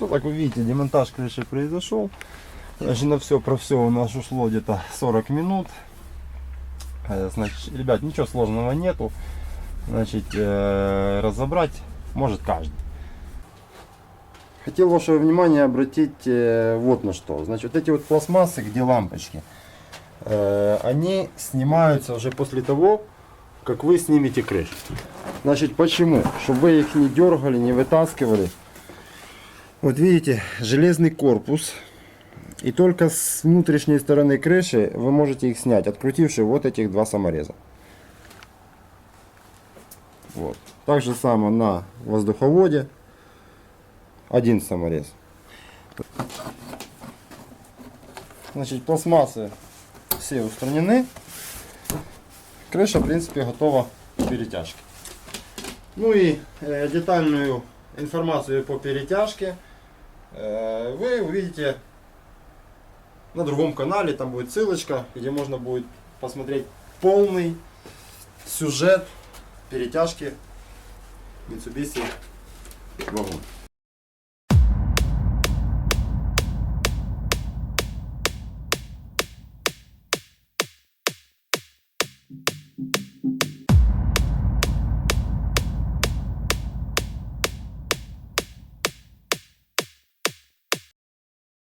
все, как вы видите, демонтаж крыши произошел. Значит, на все про все у нас ушло где-то 40 минут. Э, Значит, ребят, ничего сложного нету. Значит, э, разобрать может каждый. Хотел ваше внимание обратить э, вот на что. Значит, вот эти вот пластмассы, где лампочки, они снимаются уже после того, как вы снимете крышу. Значит, почему? Чтобы вы их не дергали, не вытаскивали. Вот видите, железный корпус. И только с внутренней стороны крыши вы можете их снять, открутивши вот этих два самореза. Вот. Так же само на воздуховоде. Один саморез. Значит, пластмассы все устранены. Крыша, в принципе, готова к перетяжке. Ну и э, детальную информацию по перетяжке вы увидите на другом канале. Там будет ссылочка, где можно будет посмотреть полный сюжет перетяжки Mitsubishi вагон.